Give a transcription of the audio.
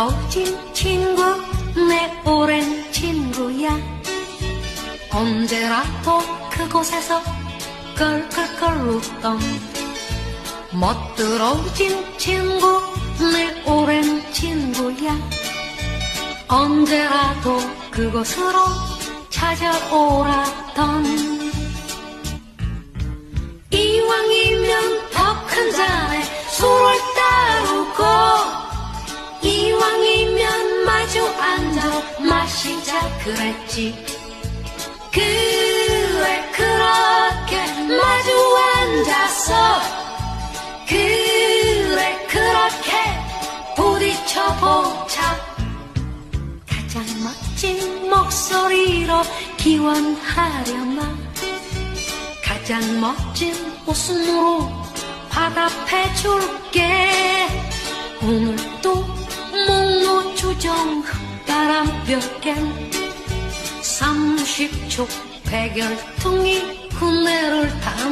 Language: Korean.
멋들어진 친구 내 오랜 친구야. 언제라도 그곳에서 끌끌끌 웃던 멋들어진 친구 내 오랜 친구야. 언제라도 그곳으로 찾아오라 앉아 마시자 그랬지. 그래 그렇게 마주 앉아서? 그래 그렇게 부딪혀 보자? 가장 멋진 목소리로 기원하려나? 가장 멋진 웃음으로 화답해 줄게. 오늘도 주정 바람볕엔 30초 백열통이 군대를 탄다